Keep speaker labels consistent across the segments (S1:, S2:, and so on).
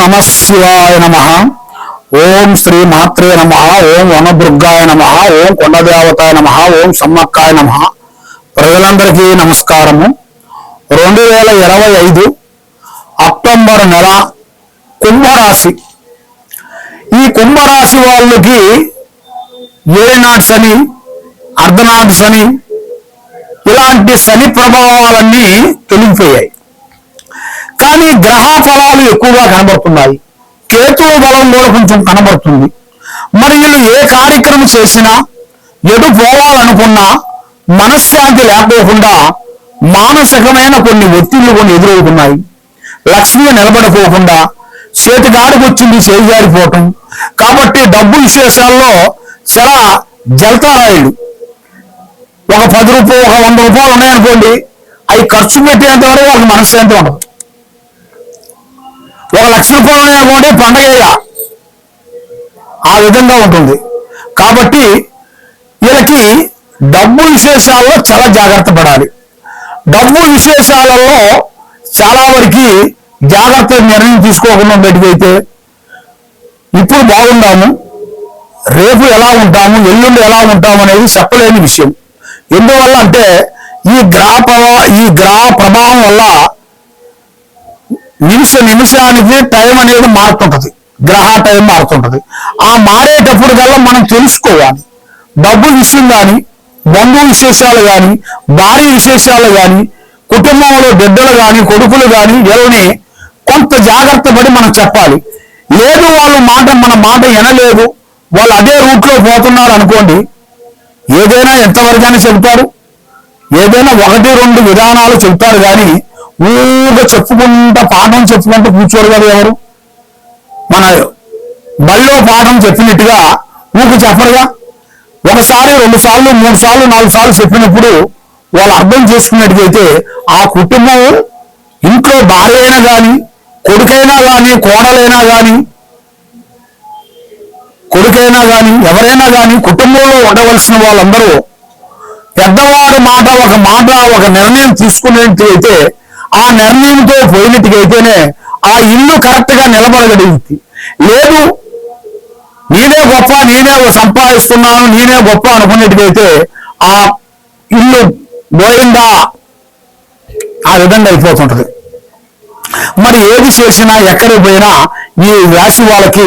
S1: నమ శివాయ నమ. ఓం శ్రీ మాత్రే నమ. ఓం వనదుర్గాయ నమ. ఓం కొండదేవతాయ నమ. ఓం సమ్మక్కాయ నమ. ప్రజలందరికీ నమస్కారము. రెండు వేల ఇరవై ఐదు అక్టోబర్ నెల కుంభరాశి. ఈ కుంభరాశి వాళ్ళకి ఏనాటి శని అర్ధనాటి శని ఇలాంటి శని ప్రభావాలన్నీ తొలగిపోయాయి. కానీ గ్రహ ఫలాలు ఎక్కువగా కనబడుతున్నాయి. కేతువు బలం కూడా కొంచెం కనబడుతుంది. మరి వీళ్ళు ఏ కార్యక్రమం చేసినా ఎటు పోవాలనుకున్నా మనశ్శాంతి లేకపోకుండా మానసికమైన కొన్ని ఒత్తిళ్ళు కొన్ని ఎదురవుతున్నాయి. లక్ష్మి నిలబడిపోకుండా చేతికాడికి వచ్చింది చేజారిపోవటం. కాబట్టి డబ్బు విశేషాల్లో చాలా జలతారాయుడు. ఒక పది రూపాయలు ఒక వంద రూపాయలు ఉన్నాయనుకోండి అవి ఖర్చు పెట్టేంత వరకు వాళ్ళకి మనశ్శాంతి ఉండదు. ఒక లక్ష రూపాయలు ఉన్నాయనుకోండి పండగ ఆ విధంగా ఉంటుంది. కాబట్టి వీళ్ళకి డబ్బు విశేషాల్లో చాలా జాగ్రత్త పడాలి. డబ్బు విశేషాలలో చాలా వరకు జాగ్రత్త నిర్ణయం తీసుకోకుండా ఉండేటివైతే ఇప్పుడు బాగుండాము. రేపు ఎలా ఉంటాము ఎల్లుండి ఎలా ఉంటాము అనేది చెప్పలేని విషయం. ఎందువల్ల అంటే ఈ గ్రహ ఈ గ్రహ ప్రభావం వల్ల నిమిష నిమిషానికి టైం అనేది మారుతుంటది. గ్రహ టైం మారుతుంటది. ఆ మారేటప్పుడు కల్లా మనం తెలుసుకోవాలి. డబ్బు విషయం కానీ బంధు విశేషాలు కానీ భార్య విశేషాలు కానీ కుటుంబంలో బిడ్డలు కానీ కొడుకులు కానీ ఎవరిని కొంత జాగ్రత్త పడి మనం చెప్పాలి. లేదు వాళ్ళు మాట మన మాట వినలేదు. వాళ్ళు అదే రూట్లో పోతున్నారు అనుకోండి ఏదైనా ఎంతవరకైనా చెబుతారు. ఏదైనా ఒకటి రెండు విధానాలు చెప్తారు కానీ ఊగా చెప్పుకుంటా పాఠం చెప్పుకుంటూ కూర్చోరు కదా ఎవరు? మన బళ్ళో పాఠం చెప్పినట్టుగా ఊరికి చెప్పరుగా? ఒకసారి రెండు సార్లు మూడు సార్లు నాలుగు సార్లు చెప్పినప్పుడు వాళ్ళు అర్థం చేసుకున్నట్టుగైతే ఆ కుటుంబం ఇంట్లో భార్య అయినా కానీ కొడుకైనా కానీ కోడలైనా కానీ కొడుకైనా కానీ ఎవరైనా కానీ కుటుంబంలో ఉండవలసిన వాళ్ళందరూ పెద్దవాడి మాట ఒక మాట ఒక నిర్ణయం తీసుకునేట్టుగైతే ఆ నిర్ణయంతో పోయినట్టుగైతేనే ఆ ఇల్లు కరెక్ట్గా నిలబడగలిగింది. లేదు నేనే గొప్ప నేనే సంపాదిస్తున్నాను నేనే గొప్ప అనుకున్నట్టుకైతే ఆ ఇల్లు గోయిందా ఆ విధంగా అయిపోతుంటది. మరి ఏది చేసినా ఎక్కడికి పోయినా ఈ రాశి వాళ్ళకి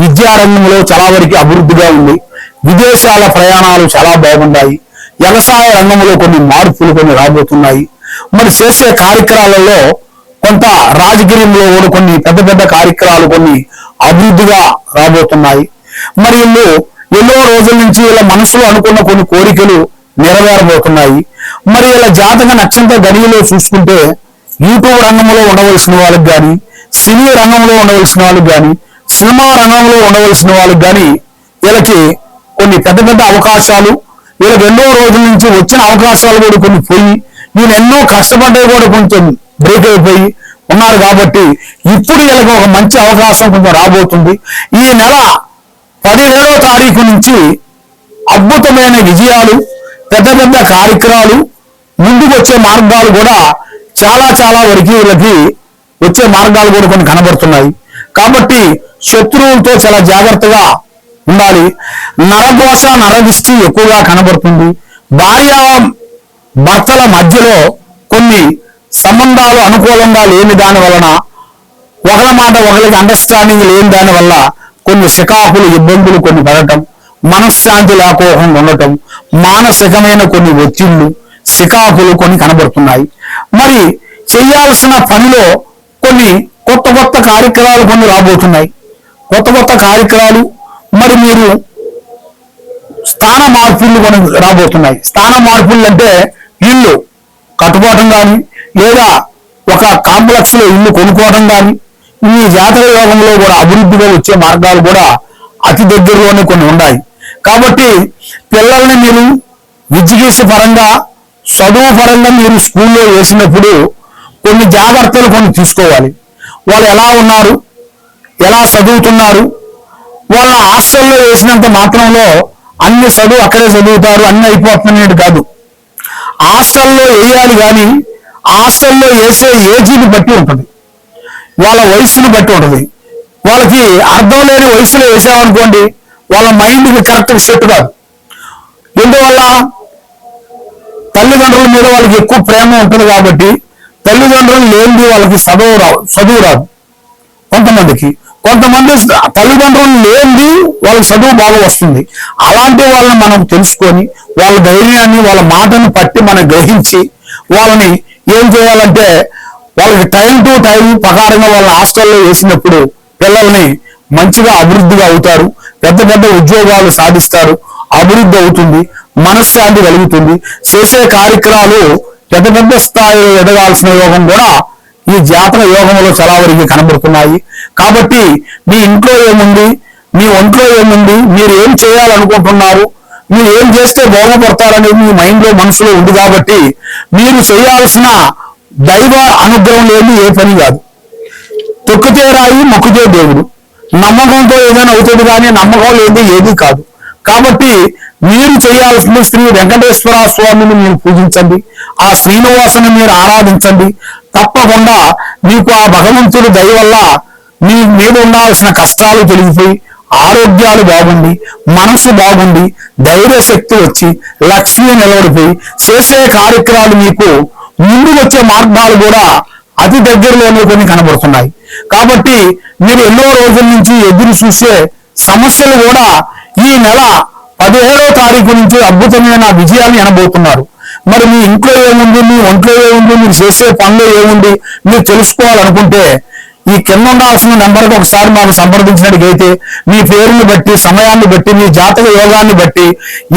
S1: విద్యారంగంలో చాలా వరకు అభివృద్ధిగా ఉంది. విదేశాల ప్రయాణాలు చాలా బాగున్నాయి. వ్యవసాయ రంగంలో కొన్ని మార్పులు కొన్ని రాబోతున్నాయి. మరి చేసే కార్యక్రమాలలో కొంత రాజకీయంలో కూడా కొన్ని పెద్ద పెద్ద కార్యక్రమాలు కొన్ని అభివృద్ధిగా రాబోతున్నాయి. మరి వీళ్ళు ఎన్నో రోజుల నుంచి వీళ్ళ మనసులో అనుకున్న కొన్ని కోరికలు నెరవేరబోతున్నాయి. మరి వీళ్ళ జాతక నక్షత్ర గడియలో చూసుకుంటే యూట్యూబ్ రంగంలో ఉండవలసిన వాళ్ళకి కానీ సినీ రంగంలో ఉండవలసిన వాళ్ళకి కానీ సినిమా రంగంలో ఉండవలసిన వాళ్ళకి కానీ వీళ్ళకి కొన్ని పెద్ద పెద్ద అవకాశాలు వీళ్ళకి ఎన్నో రోజుల నుంచి వచ్చిన అవకాశాలు కూడా కొన్ని పోయి నేను ఎన్నో కష్టపడ్డవి కూడా కొంచెం బ్రేక్ అయిపోయి ఉన్నారు కాబట్టి ఇప్పుడు వీళ్ళకి ఒక మంచి అవకాశం కొంచెం రాబోతుంది. ఈ నెల పదిహేడో తారీఖు నుంచి అద్భుతమైన విజయాలు పెద్ద పెద్ద కార్యక్రమాలు ముందుకు వచ్చే మార్గాలు కూడా చాలా చాలా వరకు వీళ్ళకి వచ్చే మార్గాలు కూడా కొన్ని కనబడుతున్నాయి. కాబట్టి శత్రువులతో చాలా జాగ్రత్తగా ఉండాలి. నరఘోష నరదిష్టి ఎక్కువగా కనబడుతుంది. భార్య భర్తల మధ్యలో కొన్ని సంబంధాలు అనుకూలంగా లేని దాని వలన ఒకరి మాట ఒకరికి అండర్స్టాండింగ్ లేని దాని వల్ల కొన్ని శికాకులు ఇబ్బందులు కొన్ని పడటం మనశ్శాంతి లేకోకుండా ఉండటం మానసికమైన కొన్ని ఒత్తిళ్ళు శికాకులు కొన్ని కనబడుతున్నాయి. మరి చేయాల్సిన పనిలో కొన్ని కొత్త కొత్త కార్యక్రమాలు కొన్ని రాబోతున్నాయి. కొత్త కొత్త కార్యక్రమాలు మరి మీరు స్థాన మార్పులు కొన్ని రాబోతున్నాయి. స్థాన మార్పులు అంటే ఇల్లు కట్టుకోవటం కానీ లేదా ఒక కాంప్లెక్స్లో ఇల్లు కొనుక్కోవటం కానీ ఈ జాతర యోగంలో కూడా అభివృద్ధిగా వచ్చే మార్గాలు కూడా అతి దగ్గరలోనే కొన్ని ఉన్నాయి. కాబట్టి పిల్లల్ని మీరు విద్యకేసి పరంగా చదువు పరంగా మీరు స్కూల్లో వేసినప్పుడు కొన్ని జాగ్రత్తలు కొన్ని తీసుకోవాలి. వాళ్ళు ఎలా ఉన్నారు? ఎలా చదువుతున్నారు? వాళ్ళ హాస్టల్లో వేసినంత మాత్రంలో అన్ని చదువు అక్కడే చదువుతారు అన్ని అయిపోతున్నట్టు కాదు. హాస్టల్లో వేయాలి కానీ హాస్టల్లో వేసే ఏజీని బట్టి ఉంటుంది. వాళ్ళ వయసుని బట్టి ఉంటుంది. వాళ్ళకి అర్థం లేని వయసులో వేసామనుకోండి వాళ్ళ మైండ్కి కరెక్ట్గా సెట్ కాదు. ఎందువల్ల? తల్లిదండ్రుల మీద వాళ్ళకి ఎక్కువ ప్రేమ ఉంటుంది కాబట్టి తల్లిదండ్రులు లేనిది వాళ్ళకి చదువు రావు చదువు రాదు. కొంతమందికి కొంతమంది తల్లిదండ్రులు లేనిది వాళ్ళకి చదువు బాగా వస్తుంది. అలాంటి వాళ్ళని మనం తెలుసుకొని వాళ్ళ ధైర్యాన్ని వాళ్ళ మాటను పట్టి మనం గ్రహించి వాళ్ళని ఏం చేయాలంటే వాళ్ళకి టైం టు టైం ప్రకారంగా వాళ్ళ హాస్టల్లో వేసినప్పుడు పిల్లల్ని మంచిగా అభివృద్ధిగా అవుతారు. పెద్ద పెద్ద ఉద్యోగాలు సాధిస్తారు. అభివృద్ధి అవుతుంది. మనశ్శాంతి కలుగుతుంది. చేసే కార్యక్రమాలు పెద్ద పెద్ద స్థాయిలో ఎదగాల్సిన యోగం కూడా ఈ జాతక యోగంలో చాలా వరకు కనబడుతున్నాయి. కాబట్టి మీ ఇంట్లో ఏముంది? మీ ఒంట్లో ఏముంది? మీరు ఏం చేయాలనుకుంటున్నారు? మీరు ఏం చేస్తే బాగుపడతారనేది మీ మైండ్లో మనసులో ఉంది కాబట్టి మీరు చేయాల్సిన దైవ అనుగ్రహం లేని ఏ పని కాదు. తొక్కితే రాయి మొక్కుతే దేవుడు. నమ్మకంతో ఏదైనా అవుతుంది కానీ నమ్మకం లేని ఏది కాదు. కాబట్టి మీరు చేయాల్సింది శ్రీ వెంకటేశ్వర స్వామిని మీరు పూజించండి. ఆ శ్రీనివాసుని మీరు ఆరాధించండి. తప్పకుండా మీకు ఆ భగవంతుడు దయ వల్ల మీ మీద ఉండాల్సిన కష్టాలు తొలగిపోయి ఆరోగ్యాలు బాగుండి మనసు బాగుండి ధైర్య శక్తి వచ్చి లక్ష్మి నిలబడిపోయి చేసే కార్యక్రమాలు మీకు ముందు వచ్చే మార్గాలు కూడా అతి దగ్గరలోనే కొన్ని కనబడుతున్నాయి. కాబట్టి మీరు ఎన్నో రోజుల నుంచి ఎదురు చూసే సమస్యలు కూడా ఈ నెల పదిహేడో తారీఖు నుంచి అద్భుతమైన విజయాన్ని అనబోతున్నారు. మరి మీ ఇంట్లో ఏముంది మీ ఒంట్లో ఏముంది మీరు చేసే పనులు ఏముంది మీరు తెలుసుకోవాలనుకుంటే ఈ కింద ఉండాల్సిన నెంబర్కి ఒకసారి మాకు సంప్రదించినట్టుగైతే మీ పేరుని బట్టి సమయాన్ని బట్టి మీ జాతక యోగాన్ని బట్టి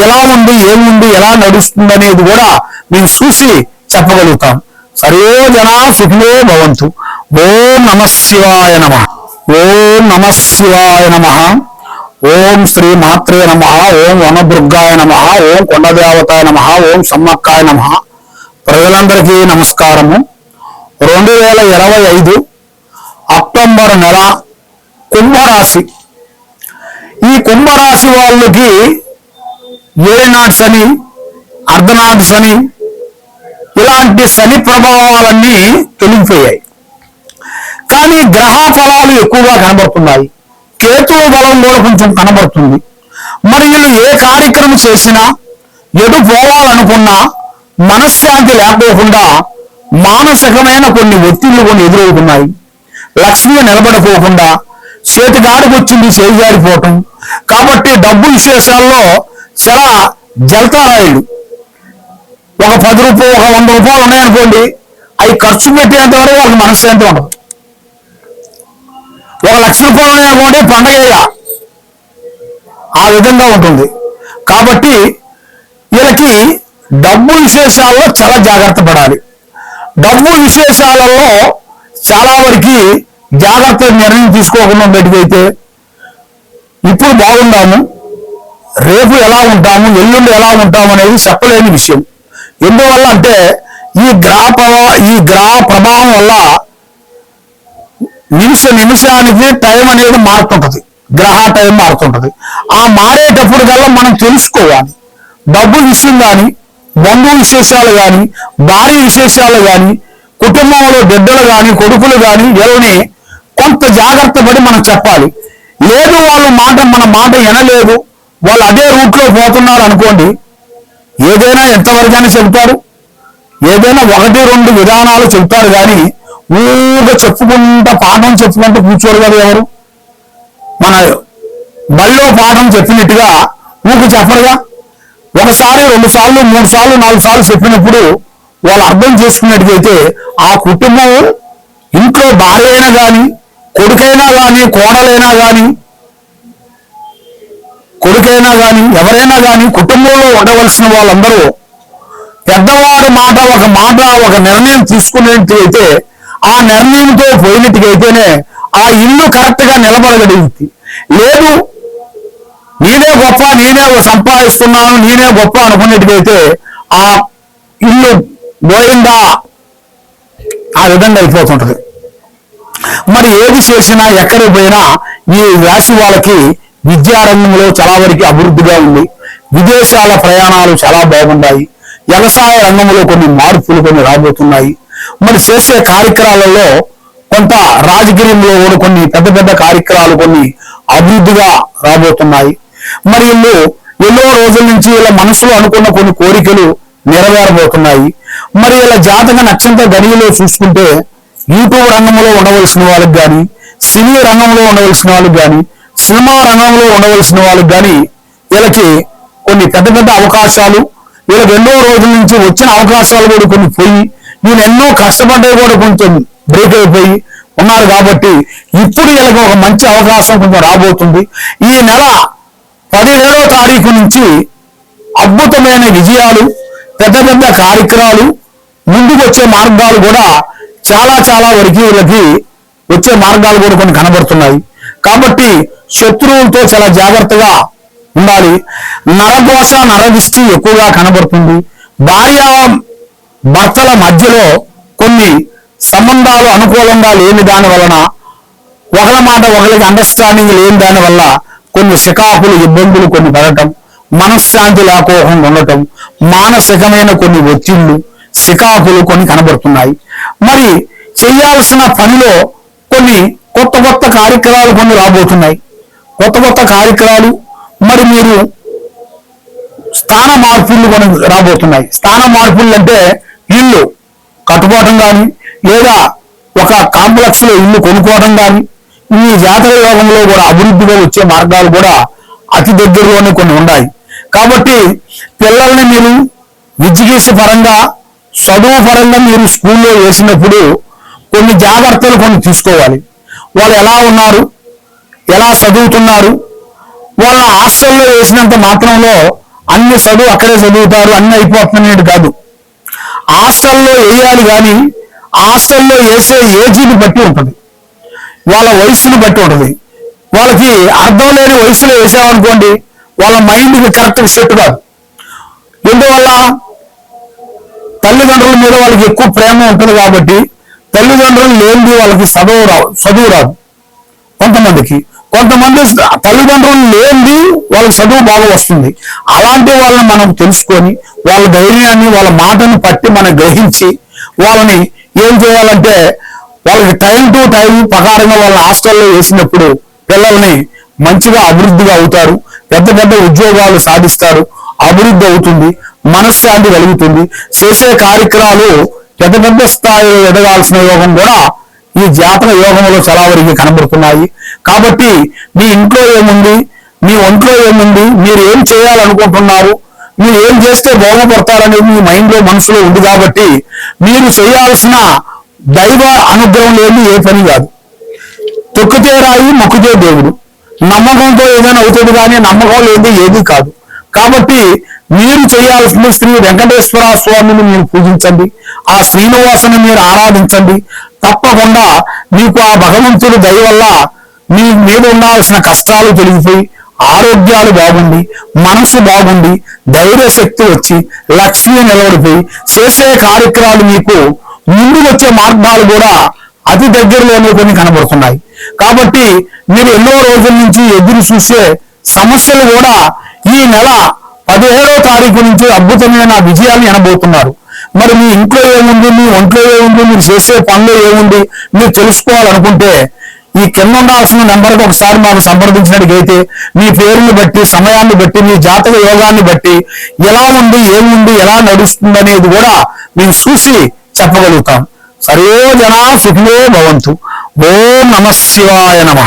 S1: ఎలా ఉంది ఏముంది ఎలా నడుస్తుంది అనేది కూడా మేము చూసి చెప్పగలుగుతాం. సర్వే జనా సుఖినో భవంతు. ఓం నమ శివాయ నమ. ఓం నమ శివాయ నమ. ఓం శ్రీ మాత్రే నమ ఓం వనదుర్గాయ నమ ఓం కొండదేవతాయ నమ ఓం సమ్మక్కాయ నమ. ప్రజలందరికీ నమస్కారము. రెండు వేల ఇరవై ఐదు అక్టోబర్ నెల కుంభరాశి. ఈ కుంభరాశి వాళ్ళకి ఏనాటి శని అర్ధనాటి శని ఇలాంటి శని ప్రభావాలన్నీ తొలిగిపోయాయి. కానీ గ్రహ ఫలాలు ఎక్కువగా కనబడుతున్నాయి. కేతువు బలం కూడా కొంచెం కనబడుతుంది. మరి వీళ్ళు ఏ కార్యక్రమం చేసినా ఎటు పోవాలనుకున్నా మనశ్శాంతి లేకపోకుండా మానసికమైన కొన్ని ఒత్తిళ్ళు కొన్ని ఎదురవుతున్నాయి. లక్ష్మి నిలబడిపోకుండా చేతిగాడికి వచ్చింది చేయిగారిపోవటం కాబట్టి డబ్బు విశేషాల్లో చాలా జల్తారాయుడు. ఒక పది రూపాయలు ఒక వంద రూపాయలు ఉన్నాయనుకోండి అవి ఖర్చు పెట్టేంత వరకు వాళ్ళకి మనశ్శాంతి ఉండదు. ఒక లక్ష రూపాయలు ఉన్నాయనుకోండి పండగ ఆ విధంగా ఉంటుంది. కాబట్టి వీళ్ళకి డబ్బు విశేషాల్లో చాలా జాగ్రత్త పడాలి. డబ్బు విశేషాలలో చాలా వరకు జాగ్రత్త నిర్ణయం తీసుకోకుండా బయటకైతే ఇప్పుడు బాగుందాము రేపు ఎలా ఉంటాము ఎల్లుండి ఎలా ఉంటాము అనేది చెప్పలేని విషయం. ఎందువల్ల అంటే ఈ గ్రహ ఈ గ్రహ ప్రభావం వల్ల నిమిష నిమిషానికి టైం అనేది మారుతుంటది. గ్రహ టైం మారుతుంటది. ఆ మారేటప్పుడు కల్లా మనం తెలుసుకోవాలి. డబ్బు విషయం కానీ బంధువు విశేషాలు కానీ భార్య విశేషాలు కానీ కుటుంబంలో బిడ్డలు కానీ కొడుకులు కానీ ఎవరిని కొంత జాగ్రత్త పడి మనం చెప్పాలి. లేదు వాళ్ళ మాట మన మాట వినలేదు. వాళ్ళు అదే రూట్లో పోతున్నారు అనుకోండి ఏదైనా ఎంతవరకైనా చెబుతారు. ఏదైనా ఒకటి రెండు విధానాలు చెబుతారు కానీ ఊగా చెప్పుకుంటా పాఠం చెప్పుకుంటూ కూర్చోరు కదా ఎవరు? మన బళ్ళో పాఠం చెప్పినట్టుగా ఊరికి చెప్పరుగా? ఒకసారి రెండు సార్లు మూడు సార్లు నాలుగు సార్లు చెప్పినప్పుడు వాళ్ళు అర్థం చేసుకున్నట్టుగైతే ఆ కుటుంబం ఇంట్లో భార్య అయినా కానీ కొడుకైనా కానీ కోడలైనా కానీ కొడుకైనా కానీ ఎవరైనా కానీ కుటుంబంలో ఉండవలసిన వాళ్ళందరూ పెద్దవాడు మాట ఒక మాట ఒక నిర్ణయం తీసుకునేట్టుగైతే ఆ నిర్ణయంతో పోయినట్టుకైతేనే ఆ ఇల్లు కరెక్ట్గా నిలబడగలిగింది. లేదు నేనే గొప్ప నేనే సంపాదిస్తున్నాను నేనే గొప్ప అనుకున్నట్టుకైతే ఆ ఇల్లు పోయిందా ఆ విధంగా అయిపోతుంటది. మరి ఏది చేసినా ఎక్కడికి పోయినా ఈ రాశి వాళ్ళకి విద్యారంగంలో చాలా వరకు అభివృద్ధిగా ఉంది. విదేశాల ప్రయాణాలు చాలా బాగున్నాయి. వ్యవసాయ రంగంలో కొన్ని మార్పులు కొన్ని రాబోతున్నాయి. మరి చేసే కార్యక్రమాలలో కొంత రాజకీయంలో కూడా కొన్ని పెద్ద పెద్ద కార్యక్రమాలు కొన్ని అభివృద్ధిగా రాబోతున్నాయి. మరి వీళ్ళు ఎన్నో రోజుల నుంచి వీళ్ళ మనసులో అనుకున్న కొన్ని కోరికలు నెరవేరబోతున్నాయి. మరి వీళ్ళ జాతక నక్షత్ర గడియలో చూసుకుంటే యూట్యూబ్ రంగంలో ఉండవలసిన వాళ్ళకి కానీ సినీ రంగంలో ఉండవలసిన వాళ్ళకి కానీ సినిమా రంగంలో ఉండవలసిన వాళ్ళకి కానీ వీళ్ళకి కొన్ని పెద్ద పెద్ద అవకాశాలు వీళ్ళకి ఎన్నో రోజుల నుంచి వచ్చిన అవకాశాలు కూడా కొన్ని పోయి నేను ఎన్నో కష్టపడ్డవి కూడా కొంచెం బ్రేక్ అయిపోయి ఉన్నారు కాబట్టి ఇప్పుడు వీళ్ళకి ఒక మంచి అవకాశం కొంచెం రాబోతుంది. ఈ నెల పదిహేడో తారీఖు నుంచి అద్భుతమైన విజయాలు పెద్ద పెద్ద కార్యక్రమాలు ముందుకు వచ్చే మార్గాలు కూడా చాలా చాలా వరకు వీళ్ళకి వచ్చే మార్గాలు కూడా కొన్ని కనబడుతున్నాయి. కాబట్టి శత్రువులతో చాలా జాగ్రత్తగా ఉండాలి. నరదోష నరదిష్టి ఎక్కువగా కనబడుతుంది. భార్య భర్తల మధ్యలో కొన్ని సంబంధాలు అనుకూలంగా లేని దాని వలన ఒకరి మాట ఒకరికి అండర్స్టాండింగ్ లేని దాని వల్ల కొన్ని శికాకులు ఇబ్బందులు కొన్ని పడటం మనశ్శాంతి లేకోకుండా ఉండటం మానసికమైన కొన్ని ఒత్తిళ్ళు శికాకులు కొన్ని కనబడుతున్నాయి. మరి చేయాల్సిన పనిలో కొన్ని కొత్త కొత్త కార్యక్రమాలు కొన్ని రాబోతున్నాయి. కొత్త కొత్త కార్యక్రమాలు మరి మీరు స్థాన మార్పులు కొన్ని రాబోతున్నాయి. స్థాన మార్పులు అంటే ఇల్లు కట్టుకోవటం కానీ లేదా ఒక కాంప్లెక్స్లో ఇల్లు కొనుక్కోవడం కానీ ఈ జాతర యోగంలో కూడా అభివృద్ధిగా వచ్చే మార్గాలు కూడా అతి దగ్గరలోనే కొన్ని ఉన్నాయి. కాబట్టి పిల్లల్ని మీరు విద్యగీస పరంగా చదువు పరంగా మీరు స్కూల్లో వేసినప్పుడు కొన్ని జాగ్రత్తలు కొన్ని తీసుకోవాలి. వాళ్ళు ఎలా ఉన్నారు? ఎలా చదువుతున్నారు? వాళ్ళ హాస్టల్లో వేసినంత మాత్రంలో అన్ని చదువు అక్కడే చదువుతారు అన్ని అయిపోతున్నాయి కాదు. హాస్టల్లో వేయాలి కానీ హాస్టల్లో వేసే ఏజీని బట్టి ఉంటుంది. వాళ్ళ వయసుని బట్టి ఉంటుంది. వాళ్ళకి అర్థం లేని వయసులో వేసామనుకోండి వాళ్ళ మైండ్కి కరెక్ట్గా సెట్ కాదు. ఎందువల్ల? తల్లిదండ్రుల మీద వాళ్ళకి ఎక్కువ ప్రేమ ఉంటుంది కాబట్టి తల్లిదండ్రులు లేనిది వాళ్ళకి చదువు రావు చదువు రాదు. కొంతమందికి కొంతమంది తల్లిదండ్రులు లేనిది వాళ్ళ చదువు బాగా వస్తుంది. అలాంటి వాళ్ళని మనం తెలుసుకొని వాళ్ళ ధైర్యాన్ని వాళ్ళ మాటను పట్టి మనం గ్రహించి వాళ్ళని ఏం చేయాలంటే వాళ్ళకి టైం టు టైం ప్రకారంగా వాళ్ళ హాస్టల్లో వేసినప్పుడు పిల్లల్ని మంచిగా అభివృద్ధిగా అవుతారు పెద్ద పెద్ద ఉద్యోగాలు సాధిస్తారు అభివృద్ధి అవుతుంది మనశ్శాంతి కలుగుతుంది చేసే కార్యక్రమాలు పెద్ద పెద్ద స్థాయిలో ఎదగాల్సిన యోగం కూడా ఈ జాతర యోగంలో చలావరికి కనబడుతున్నాయి. కాబట్టి మీ ఇంట్లో ఏముంది? మీ ఒంట్లో ఏముంది? మీరు ఏం చేయాలనుకుంటున్నారు? మీరు ఏం చేస్తే బాగుపడతారనేది మీ మైండ్లో మనసులో ఉంది కాబట్టి మీరు చేయాల్సిన దైవ అనుగ్రహం లేని ఏ పని కాదు. తొక్కితే రాయి మొక్కితే దేవుడు. నమ్మకంతో ఏదైనా అవుతుంది కానీ నమ్మకం లేని ఏది కాదు. కాబట్టి మీరు చేయాల్సిన శ్రీ వెంకటేశ్వర స్వామిని మీరు పూజించండి. ఆ శ్రీనివాసుని మీరు ఆరాధించండి. తప్పకుండా మీకు ఆ భగవంతుడి దయ వల్ల మీ మీద ఉండాల్సిన కష్టాలు తొలగిపోయి ఆరోగ్యాలు బాగుండి మనసు బాగుండి ధైర్య శక్తి వచ్చి లక్ష్మి నిలబడిపోయి చేసే కార్యక్రమాలు మీకు ముందు వచ్చే మార్గాలు కూడా అతి దగ్గరలోనే కొన్ని కనబడుతున్నాయి. కాబట్టి మీరు ఎన్నో రోజుల నుంచి ఎదురు చూసే సమస్యలు కూడా ఈ నెల పదిహేడో తారీఖు నుంచి అద్భుతమైన విజయాన్ని అనబోతున్నారు మరి మీ ఇంట్లో ఏముంది? మీ ఒంట్లో ఏముంది? మీరు చేసే పనులు ఏముంది? మీరు తెలుసుకోవాలనుకుంటే ఈ కింద ఉండాల్సిన నెంబర్కి ఒకసారి మాకు సంప్రదించినట్టుగైతే మీ పేరుని బట్టి సమయాన్ని బట్టి మీ జాతక యోగాన్ని బట్టి ఎలా ఉంది ఏముంది ఎలా నడుస్తుంది అనేది కూడా మేము చూసి చెప్పగలుగుతాం. సర్వే జనా సుఖినో భవంతు. ఓం నమ శివాయ నమ.